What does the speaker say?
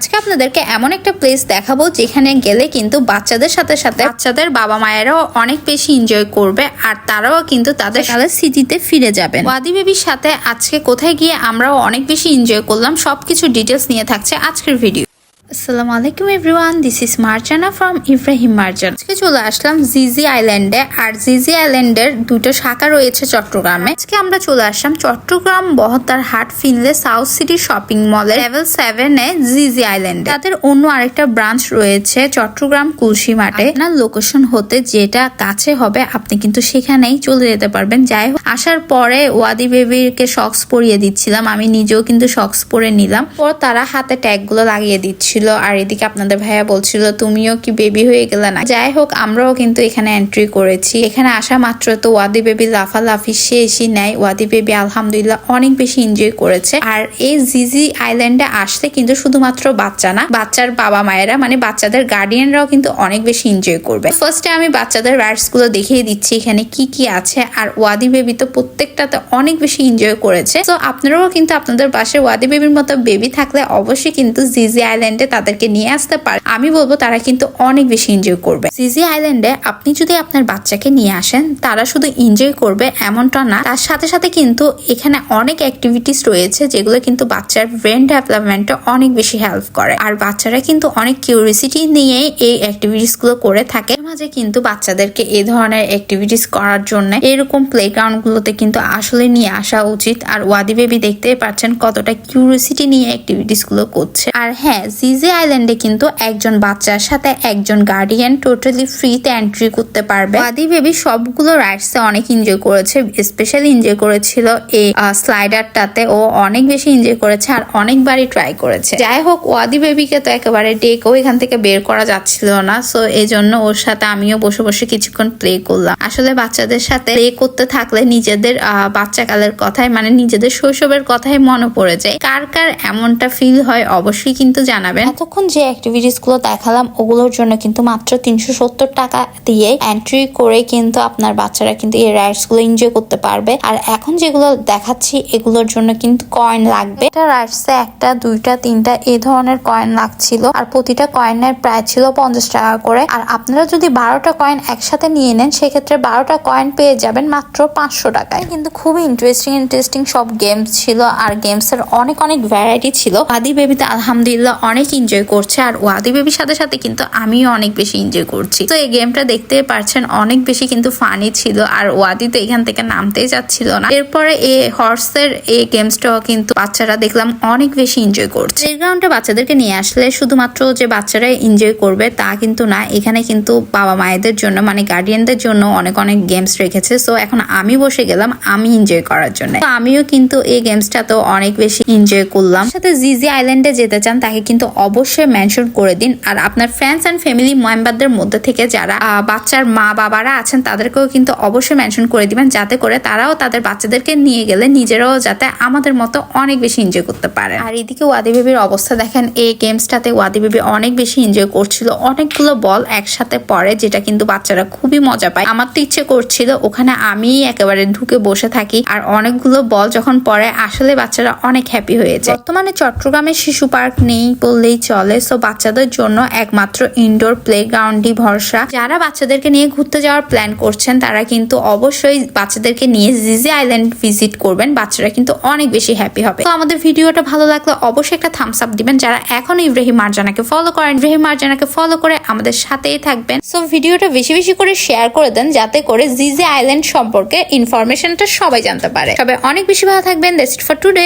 আজকে আপনাদেরকে এমন একটা প্লেস দেখাবো যেখানে গেলে কিন্তু বাচ্চাদের সাথে সাথে বাচ্চাদের বাবা মায়েরাও অনেক বেশি এনজয় করবে আর তারাও কিন্তু তাদের কালের স্মৃতিতে ফিরে যাবেন। ওয়াদি বেবির সাথে আজকে কোথায় গিয়ে আমরাও অনেক বেশি এনজয় করলাম। সবকিছু ডিটেলস নিয়ে থাকছে আজকের ভিডিও আসসালামু আলাইকুম everyone this is Marjana from Ibrahim Marjan. আজকে চলে আসলাম জিজি আইল্যান্ডে আর জিজি আইল্যান্ডের দুটো শাখা রয়েছে চট্টগ্রামে। আজকে আমরা চলে Aslam Chattogram Bahaddarhat Finlay South City shopping মলে লেভেল সেভেনে জিজি আইল্যান্ডে তাদের অন্য আরেকটা ব্রাঞ্চ রয়েছে চট্টগ্রাম কুলসি মাঠে। আপনার লোকেশন হতে যেটা কাছে হবে, আপনি কিন্তু সেখানেই চলে যেতে পারবেন। যাই হোক, আসার পরে ওয়াদি বেবিকে শক্স পরিয়ে দিচ্ছিলাম। আমি নিজেও কিন্তু শক্স পরে নিলাম। পর তারা হাতে ট্যাগগুলো লাগিয়ে দিচ্ছিল আর এদিকে আপনাদের ভাইয়া বলছিল, তুমিও কি বেবি হয়ে গেলে না? যাই হোক আমরাও কিন্তু এখানে এন্ট্রি করেছি। এখানে আসা মাত্র তো ওয়াদি বেবি লাফালাফি শেষই নেয় ওয়াদি বেবি আলহামদুলিল্লাহ অনেক বেশি এনজয় করেছে। আর এই জিজি আইল্যান্ডে আসলে কিন্তু শুধুমাত্র বাচ্চা না, বাচ্চার বাবা মায়েরা মানে বাচ্চাদের গার্ডিয়ানরাও কিন্তু অনেক বেশি এনজয় করবে। ফার্স্টে আমি বাচ্চাদের রাইডসগুলো দেখিয়ে দিচ্ছি এখানে কি কি আছে। আর ওয়াদি বেবি তো প্রত্যেকটাতে অনেক বেশি এনজয় করেছে। তো আপনারাও কিন্তু আপনাদের পাশে ওয়াদি বেবির মতো বেবি থাকলে অবশ্যই কিন্তু জিজি আইল্যান্ডে তাদেরকে নিয়ে আসতে পারে। আমি বলব তারা কিন্তু অনেক বেশি এনজয় করবে। জিজি আইল্যান্ডে আপনি যদি আপনার বাচ্চাকে নিয়ে আসেন, তারা শুধু এনজয় করবে এমনটা না। তার সাথে সাথে কিন্তু এখানে অনেক অ্যাক্টিভিটিস রয়েছে যেগুলো কিন্তু বাচ্চার ব্রেন ডেভেলপমেন্টে অনেক বেশি হেল্প করে। আর বাচ্চারা কিন্তু অনেক কিউরিয়াসিটি নিয়ে এই অ্যাক্টিভিটিসগুলো করে থাকে। মাঝে কিন্তু বাচ্চাদেরকে এই ধরনের অ্যাক্টিভিটিস করার জন্য এরকম প্লেগ্রাউন্ড গুলোতে কিন্তু আসলে নিয়ে আসা উচিত। আর ওয়াদি বেবি দেখতেই পাচ্ছেন কতটা কিউরিয়াসিটি নিয়ে অ্যাক্টিভিটিসগুলো করছে। আর হ্যাঁ জিজি আইল্যান্ডে কিন্তু একজন বাচ্চার সাথে একজন গার্ডিয়ান টোটালি ফ্রিতে এন্ট্রি করতে পারবে। ওয়াদি বেবি সবগুলো রাইডস অনেক এনজয় করেছে স্পেশালি এনজয় করেছিল এই স্লাইডারটাতে ও অনেক বেশি এনজয় করেছে আর অনেকবারই ট্রাই করেছে। যাই হোক ওয়াদি বেবিকে তো একেবারে ডেকেও এখান থেকে বের করা যাচ্ছিল না। সো এই জন্য ওর সাথে আমিও বসে বসে কিছুক্ষণ প্লে করলাম। আসলে বাচ্চাদের সাথে প্লে করতে থাকলে নিজেদের বাচ্চাকালের কথাই মানে নিজেদের শৈশবের কথাই মনে পড়ে যায়। কার কার এমনটা ফিল হয় অবশ্যই কিন্তু জানাবেন। এতক্ষণ যে অ্যাক্টিভিটিসগুলো দেখালাম, ওগুলোর জন্য কিন্তু মাত্র তিনশো সত্তর টাকা দিয়ে এন্ট্রি করে কিন্তু আপনার বাচ্চারা কিন্তু এই রাইডসগুলো এনজয় করতে পারবে। আর এখন যেগুলো দেখাচ্ছি, এগুলোর জন্য কিন্তু কয়েন লাগবে। এটা রাইডসে একটা, দুইটা, তিনটা, এই ধরনের কয়েন লাগছিল। আর প্রতিটা কয়েনের প্রায় ছিল পঞ্চাশ টাকা করে। আর আপনারা যদি বারোটা কয়েন একসাথে নিয়ে নেন, সেক্ষেত্রে বারোটা কয়েন পেয়ে যাবেন মাত্র পাঁচশো টাকায়। কিন্তু খুবই ইন্টারেস্টিং ইন্টারেস্টিং সব গেমস ছিল। আর গেমস এর অনেক অনেক ভ্যারাইটি ছিল। আদি বেবিতে আলহামদুলিল্লাহ অনেক এনজয় করছে আর ওয়াদি বেবির সাথে সাথে কিন্তু আমিও অনেক বেশি এনজয় করছি। তো এই গেমটা দেখতে পারছেন অনেক বেশি কিন্তু ফানি ছিল আর ওয়াদি তো এখান থেকে নামতেই যাচ্ছিল না। এরপরে এই হর্সের এই গেমসটাও কিন্তু বাচ্চারা দেখলাম অনেক বেশি এনজয় করছে। প্লেগ্রাউন্ডে বাচ্চাদেরকে নিয়ে আসলে শুধুমাত্র যে বাচ্চারা এনজয় করবে তা কিন্তু না, এখানে কিন্তু বাবা মায়েদের জন্য মানে গার্ডিয়ানদের জন্য অনেক অনেক গেমস রেখেছে। সো এখন আমি বসে গেলাম আমি এনজয় করার জন্য। তো আমিও কিন্তু এই গেমসটা তো অনেক বেশি এনজয় করলাম। সাথে জিজি আইল্যান্ডে যেতে চান তাকে কিন্তু অবশ্যই মেনশন করে দিন। আর আপনার ফ্রেন্ডস অ্যান্ড ফ্যামিলি মেম্বারদের মধ্যে থেকে যারা বাচ্চার মা বাবারা আছেন, তাদেরকেও কিন্তু অবশ্যই মেনশন করে দিবেন, যাতে করে তারাও তাদের বাচ্চাদেরকে নিয়ে গেলে নিজেরাও যাতে আমাদের মতো অনেক বেশি এনজয় করতে পারে। আর এদিকে ওয়াদি বেবির অবস্থা দেখেন, এই গেমসটাতে ওয়াদি বেবি অনেক বেশি এনজয় করছিল। অনেকগুলো বল একসাথে পড়ে, যেটা কিন্তু বাচ্চারা খুবই মজা পায়। আমার তো ইচ্ছে করছিল, ওখানে আমি একেবারে ঢুকে বসে থাকি, আর অনেকগুলো বল যখন পড়ে, আসলে বাচ্চারা অনেক হ্যাপি হয়ে যায়। বর্তমানে চট্টগ্রামে শিশু পার্ক নেই বললেই চলে। সো বাচ্চাদের জন্য একমাত্র ইনডোর প্লে গ্রাউন্ডই ভরসা। যারা বাচ্চাদেরকে নিয়ে ঘুরতে যাওয়ার প্ল্যান করছেন, তারা কিন্তু অবশ্যই বাচ্চাদেরকে নিয়ে জিজি আইল্যান্ড ভিজিট করবেন। বাচ্চারা কিন্তু অনেক বেশি হ্যাপি হবে। তো আমাদের ভিডিওটা ভালো লাগলে অবশ্যই একটা থামস আপ দিবেন। যারা এখনও ইব্রাহিম মার্জানাকে ফলো করেন, ইব্রাহিম মার্জানাকে ফলো করে আমাদের সাথেই থাকবেন। সো ভিডিওটা বেশি বেশি করে শেয়ার করে দেন, যাতে করে জিজি আইল্যান্ড সম্পর্কে ইনফরমেশনটা সবাই জানতে পারে। সবাই অনেক বেশি ভালো থাকবেন। That's for today.